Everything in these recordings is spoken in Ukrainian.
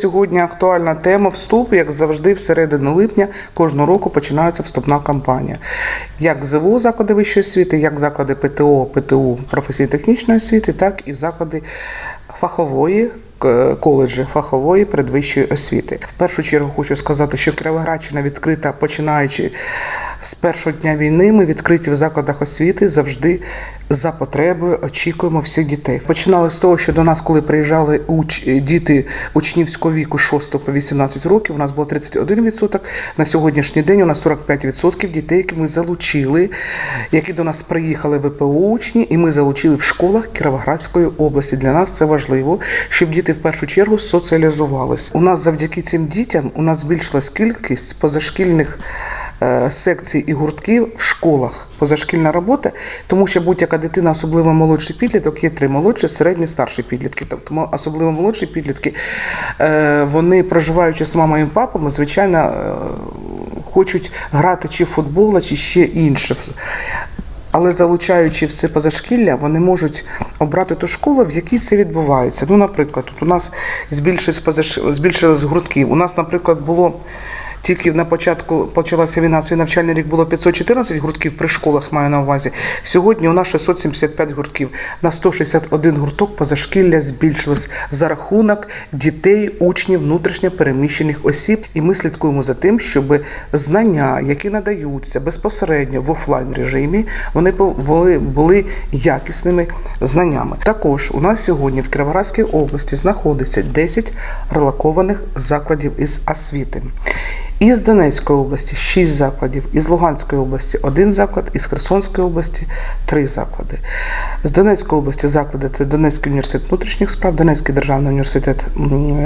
сьогодні актуальна тема вступ, як завжди, всередину липня кожного року починається вступна кампанія. Як ЗВО заклади вищої освіти, як заклади ПТО, ПТУ професійно-технічної освіти, так і в заклади фахової коледжі фахової передвищої освіти. В першу чергу хочу сказати, що Кіровоградщина відкрита, починаючи з першого дня війни, ми відкриті в закладах освіти завжди за потребою очікуємо всіх дітей. Починали з того, що до нас, коли приїжджали уч... діти учнівського віку 6 по 18 років, у нас було 31%. На сьогоднішній день у нас 45% дітей, які ми залучили, які до нас приїхали ВПО учні, і ми залучили в школах Кіровоградської області. Для нас це важливо, щоб діти в першу чергу соціалізувалися. У нас завдяки цим дітям у нас збільшилась кількість позашкільних секцій і гуртків в школах. Позашкільна робота, тому що будь-яка дитина, особливо молодший підліток, є три молодші, середні, старші підлітки. Тобто особливо молодші підлітки, е, вони проживаючи з мамою і папами, звичайно, е, хочуть грати чи футбол, чи ще інше. Але залучаючи все позашкілля, вони можуть обрати ту школу, в якій це відбувається. Ну, наприклад, тут у нас збільшились позаш... збільшились гуртків. У нас, наприклад, було тільки на початку почалася війна, свій навчальний рік було 514 гуртків при школах, маю на увазі. Сьогодні у нас 675 гуртків. На 161 гурток позашкілля збільшилось за рахунок дітей, учнів, внутрішньо переміщених осіб. І ми слідкуємо за тим, щоб знання, які надаються безпосередньо в офлайн режимі, вони були, якісними знаннями. Також у нас сьогодні в Кіровоградській області знаходиться 10 релокованих закладів із освіти. Із Донецької області 6 закладів, із Луганської області 1 заклад, із Херсонської області 3 заклади. З Донецької області заклади це Донецький університет внутрішніх справ, Донецький державний університет,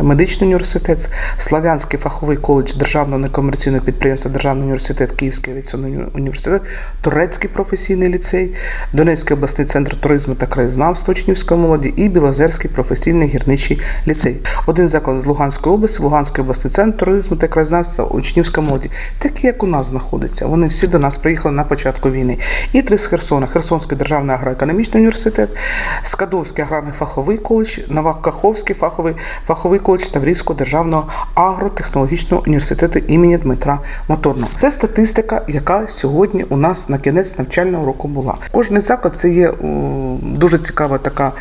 медичний університет, Славянський фаховий коледж державного некомерційного підприємства, Державний університет, Київський авіаційний університет, Турецький професійний ліцей, Донецький обласний центр туризму та краєзнавства учнівської молоді і Білозерський професійний гірничий ліцей. Один заклад з Луганської області, Луганський обласний центр туризму та краєзнавства учнівська молоді, такі як у нас знаходиться. Вони всі до нас приїхали на початку війни. І три з Херсона: Херсонський державний агроекономічний університет, Скадовський аграрний фаховий коледж, Новокаховський фаховий фаховий коледж Таврійського державного агротехнологічного університету імені Дмитра Моторного. Це статистика, яка сьогодні у нас на кінець навчального року була. Кожний заклад це є дуже цікава така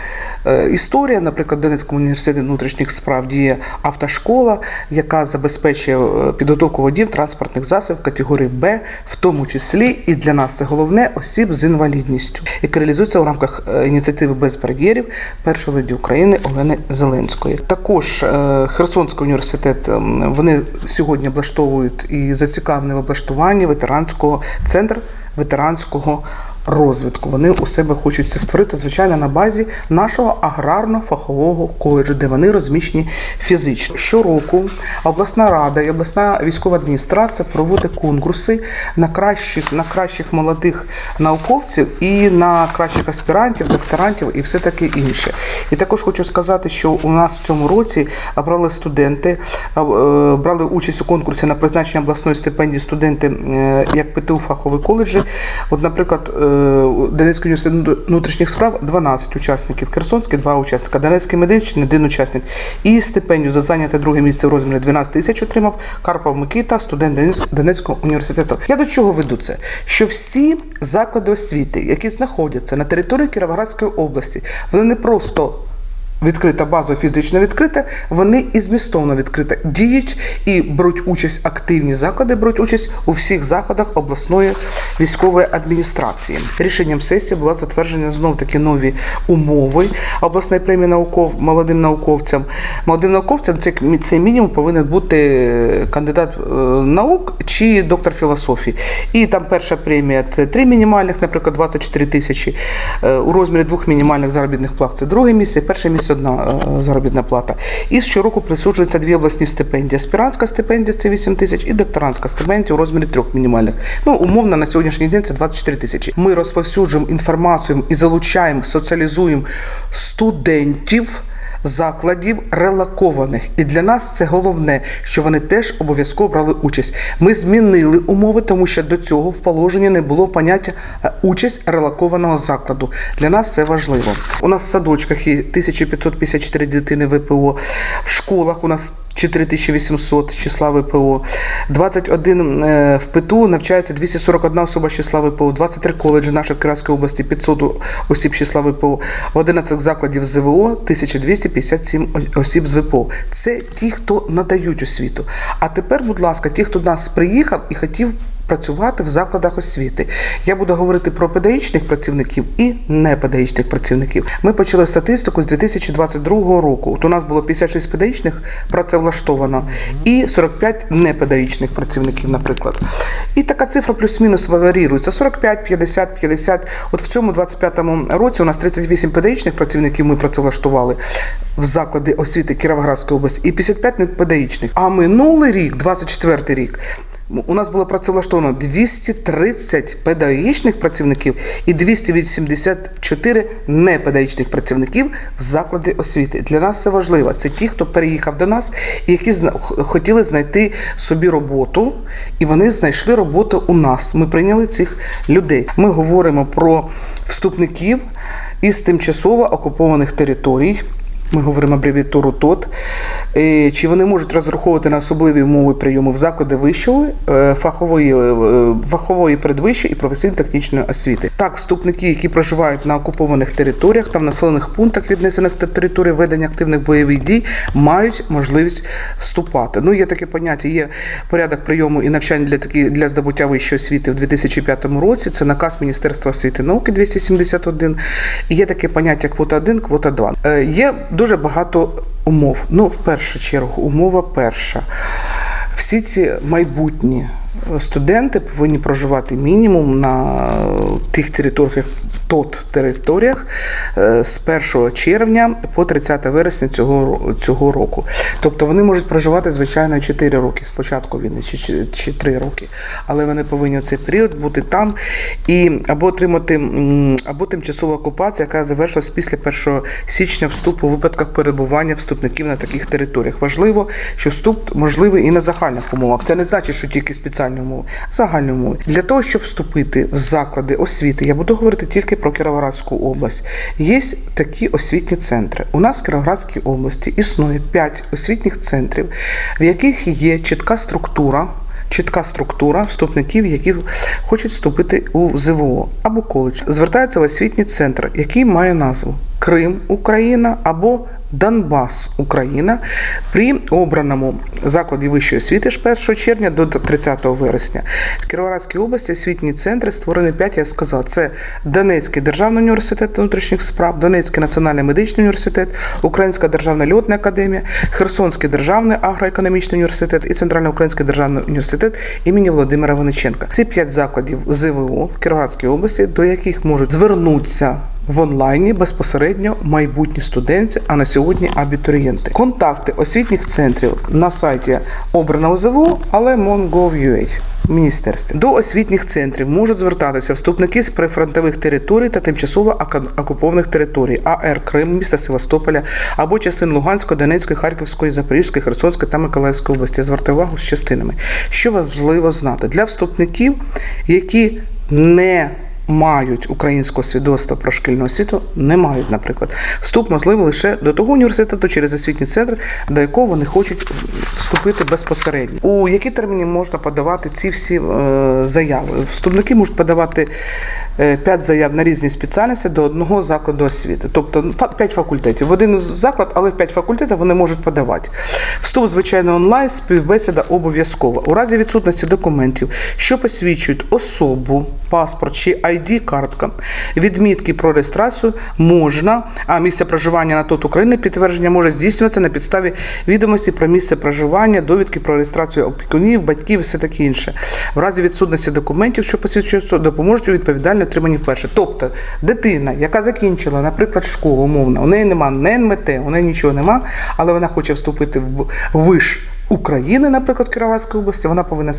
е, історія. Наприклад, в Донецькому університеті внутрішніх справ діє автошкола, яка забезпечує е, підготовку водіїв транспортних засобів категорії Б, в тому числі і для нас це головне осіб з інвалідністю, яка реалізується у рамках е, ініціативи без бар'єрів першої леді України Олени Зеленської. Також е, Херсонський університет ем, вони сьогодні облаштовують і зацікавлені в облаштуванні ветеранського центру ветеранського розвитку. Вони у себе хочуть це створити, звичайно, на базі нашого аграрно-фахового коледжу, де вони розміщені фізично. Щороку обласна рада і обласна військова адміністрація проводить конкурси на кращих, на кращих молодих науковців і на кращих аспірантів, докторантів і все таке інше. І також хочу сказати, що у нас в цьому році брали студенти, е, брали участь у конкурсі на призначення обласної стипендії студенти е, як ПТУ фахові коледжі. От, наприклад, е, Донецький університет внутрішніх справ 12 учасників, Херсонський 2 учасника, Донецький медичний один учасник. І стипендію за зайняте друге місце в розмірі 12 тисяч отримав Карпов Микита, студент Донецького університету. Я до чого веду це? Що всі заклади освіти, які знаходяться на території Кіровоградської області, вони не просто відкрита база фізично відкрита, вони і змістовно відкрита діють і беруть участь активні заклади, беруть участь у всіх заходах обласної військової адміністрації. Рішенням сесії була затверджена знов таки нові умови обласної премії науков молодим науковцям. Молодим науковцям це цей мінімум повинен бути кандидат е, наук чи доктор філософії. І там перша премія це три мінімальних, наприклад, 24 тисячі е, у розмірі двох мінімальних заробітних плат. Це друге місце, перше місце одна е, заробітна плата. І щороку присуджуються дві обласні стипендії. Аспірантська стипендія це 8 тисяч і докторантська стипендія у розмірі трьох мінімальних. Ну, умовно, на сьогоднішній день це 24 тисячі. Ми розповсюджуємо інформацію і залучаємо, соціалізуємо студентів закладів релокованих. І для нас це головне, що вони теж обов'язково брали участь. Ми змінили умови, тому що до цього в положенні не було поняття е, участь релакованого закладу. Для нас це важливо. У нас в садочках і 1554 дитини ВПО, в школах у нас 4800 числа ВПО, 21 е, в ПТУ навчається 241 особа з числа ВПО, 23 коледжі нашої Київської області 500 осіб числа ВПО, 11 закладів ЗВО 1257 осіб з ВПО. Це ті, хто надають освіту. А тепер, будь ласка, ті, хто до нас приїхав і хотів працювати в закладах освіти. Я буду говорити про педагогічних працівників і непедагогічних працівників. Ми почали статистику з 2022 року. От у нас було 56 педагогічних працевлаштовано і 45 непедагогічних працівників, наприклад. І така цифра плюс-мінус варірується. 45, 50, 50. От в цьому 25-му році у нас 38 педагогічних працівників ми працевлаштували в заклади освіти Кіровоградської області і 55 непедагогічних. А минулий рік, 24 рік, у нас було працевлаштовано 230 педагогічних працівників і 284 непедагогічних працівників в заклади освіти. Для нас це важливо. Це ті, хто переїхав до нас і які хотіли знайти собі роботу, і вони знайшли роботу у нас. Ми прийняли цих людей. Ми говоримо про вступників із тимчасово окупованих територій. Ми говоримо абревіатуру ТОТ. Е, Чи вони можуть розраховувати на особливі умови прийому в заклади вищої, е, фахової, е, фахової передвищої і професійно-технічної освіти? Так, вступники, які проживають на окупованих територіях та в населених пунктах, віднесених до території ведення активних бойових дій, мають можливість вступати. Ну, є таке поняття, є порядок прийому і навчання для такі для здобуття вищої освіти в 2005 році. Це наказ Міністерства освіти і науки 271. І є таке поняття квота 1, квота 2. Е, Є дуже багато умов. Ну, в першу чергу, умова перша. Всі ці майбутні студенти повинні проживати мінімум на тих територіях, тот територіях е, з 1 червня по 30 вересня цього, цього року. Тобто вони можуть проживати, звичайно, 4 роки спочатку війни, чи, чи, чи 3 роки. Але вони повинні в цей період бути там і або отримати або тимчасова окупація, яка завершилась після 1 січня вступу у випадках перебування вступників на таких територіях. Важливо, що вступ можливий і на загальних умовах. Це не значить, що тільки спеціальні умови, загальні умови. Для того, щоб вступити в заклади освіти, я буду говорити тільки про Кіровоградську область. Є такі освітні центри. У нас в Кіровоградській області існує 5 освітніх центрів, в яких є чітка структура. Чітка структура вступників, які хочуть вступити у ЗВО або коледж. Звертаються в освітній центр, який має назву Крим, Україна або Донбас, Україна при обраному закладі вищої освіти з 1 червня до 30 вересня. В Кіровоградській області освітні центри створені 5, я сказав, це Донецький державний університет внутрішніх справ, Донецький національний медичний університет, Українська державна льотна академія, Херсонський державний агроекономічний університет і Центральний український державний університет імені Володимира Вониченка. Ці п'ять закладів ЗВО в Кіровоградській області, до яких можуть звернутися в онлайні безпосередньо майбутні студенти, а на сьогодні абітурієнти. Контакти освітніх центрів на сайті обраного ЗВО, але Mongo.ua в міністерстві. До освітніх центрів можуть звертатися вступники з прифронтових територій та тимчасово окупованих територій АР Крим, міста Севастополя або частин Луганської, Донецької, Харківської, Запорізької, Херсонської та Миколаївської області. Звертаю увагу з частинами. Що важливо знати для вступників, які не мають українського свідоцтва про шкільну освіту, не мають, наприклад. Вступ можливий лише до того університету через освітній центр, до якого вони хочуть вступити безпосередньо. У які терміни можна подавати ці всі е, заяви? Вступники можуть подавати 5 заяв на різні спеціальності до одного закладу освіти. Тобто 5 факультетів. В один заклад, але в 5 факультетів вони можуть подавати. Вступ, звичайно, онлайн, співбесіда обов'язкова. У разі відсутності документів, що посвідчують особу, паспорт чи ID-картка, відмітки про реєстрацію можна, а місце проживання на тот України підтвердження може здійснюватися на підставі відомості про місце проживання, довідки про реєстрацію опікунів, батьків і все таке інше. В разі відсутності документів, що посвідчують, допоможуть у відповідальному отриманні вперше. Тобто дитина, яка закінчила, наприклад, школу умовно, у неї нема не НМТ, у неї нічого нема, але вона хоче вступити в виш України, наприклад, в Кіровоградській області, вона повинна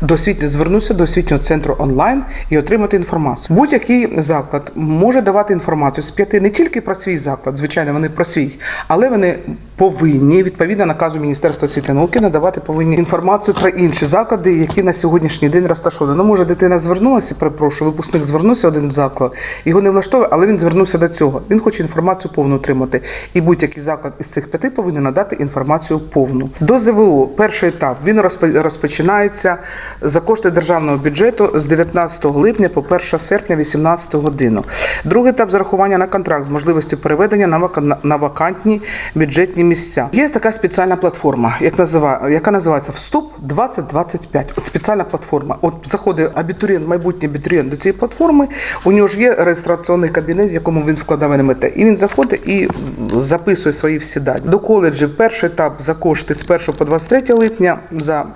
до звернутися до освітнього центру онлайн і отримати інформацію. Будь-який заклад може давати інформацію з п'яти не тільки про свій заклад, звичайно, вони про свій, але вони повинні відповідно наказу Міністерства освіти науки надавати повинні інформацію про інші заклади, які на сьогоднішній день розташовані. Ну, може, дитина звернулася, перепрошую, випускник звернувся один заклад, його не влаштовує, але він звернувся до цього. Він хоче інформацію повну отримати. І будь-який заклад із цих п'яти повинен надати інформацію повну. До ЗВО перший етап він розпо- розпочинається за кошти державного бюджету з 19 липня по 1 серпня 18 годину. Другий етап зарахування на контракт з можливістю переведення на вакантні бюджетні місця. Є така спеціальна платформа, як назива- яка називається Вступ 2025. От спеціальна платформа. От заходить абітурієнт, майбутній абітурієнт до цієї платформи. У нього ж є реєстраційний кабінет, в якому він складав НМТ. І він заходить і записує свої всі дані. До коледжів перший етап за кошти з 1 по 23 липня за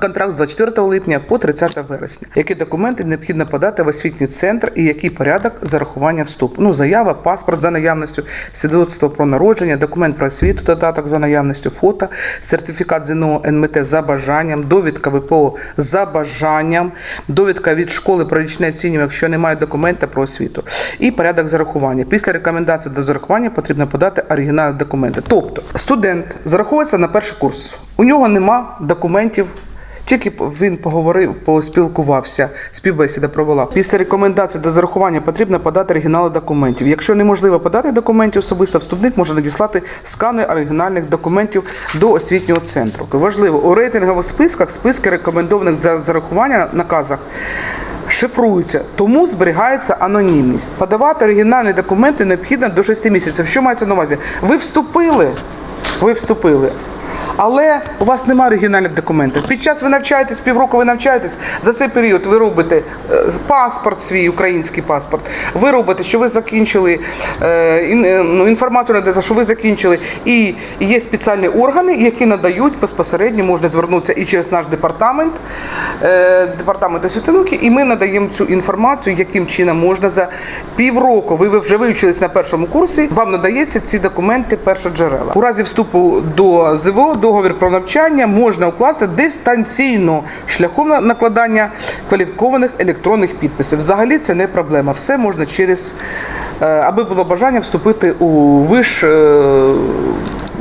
Контракт з 24 липня по 30 вересня. Які документи необхідно подати в освітній центр і який порядок зарахування вступу? Ну, заява, паспорт за наявністю, свідоцтво про народження, документ про освіту, додаток за наявністю, фото, сертифікат ЗНО НМТ за бажанням, довідка ВПО за бажанням, довідка від школи про річне оцінювання, якщо немає документа про освіту, і порядок зарахування. Після рекомендації до зарахування потрібно подати оригінальні документи. Тобто студент зараховується на перший курс. У нього нема документів. Тільки він поговорив, поспілкувався, співбесіда провела. Після рекомендації до зарахування потрібно подати оригінали документів. Якщо неможливо подати документів особисто, вступник може надіслати скани оригінальних документів до освітнього центру. Важливо, у рейтингових списках списки рекомендованих для зарахування на наказах шифруються, тому зберігається анонімність. Подавати оригінальні документи необхідно до 6 місяців. Що мається на увазі? Ви вступили, ви вступили. Але у вас немає оригінальних документів. Під час ви навчаєтесь, півроку ви навчаєтесь, за цей період ви робите е, паспорт свій, український паспорт. Ви робите, що ви закінчили е, е, ну, інформацію надаєте, що ви закінчили. І є спеціальні органи, які надають безпосередньо, можна звернутися і через наш департамент, департамент освіти науки, і ми надаємо цю інформацію, яким чином можна за півроку. Ви вже вивчились на першому курсі. Вам надається ці документи першоджерела. У разі вступу до ЗВО договір про навчання можна укласти дистанційно шляхом на- накладання кваліфікованих електронних підписів. Взагалі це не проблема. Все можна через, е, аби було бажання вступити у виш. е,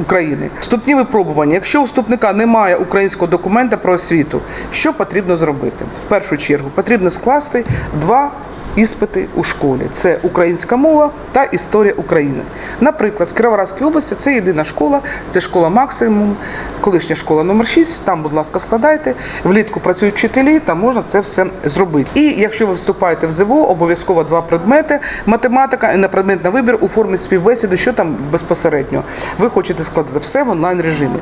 України. Вступні випробування. Якщо у вступника немає українського документа про освіту, що потрібно зробити? В першу чергу потрібно скласти два іспити у школі: це українська мова та історія України. Наприклад, в Кіровоградській області це єдина школа, це школа максимум, колишня школа номер 6 Там, будь ласка, складайте. Влітку працюють вчителі, там можна це все зробити. І якщо ви вступаєте в ЗВО, обов'язково два предмети: математика і на предмет на вибір у формі співбесіди, що там безпосередньо. Ви хочете складати все в онлайн режимі.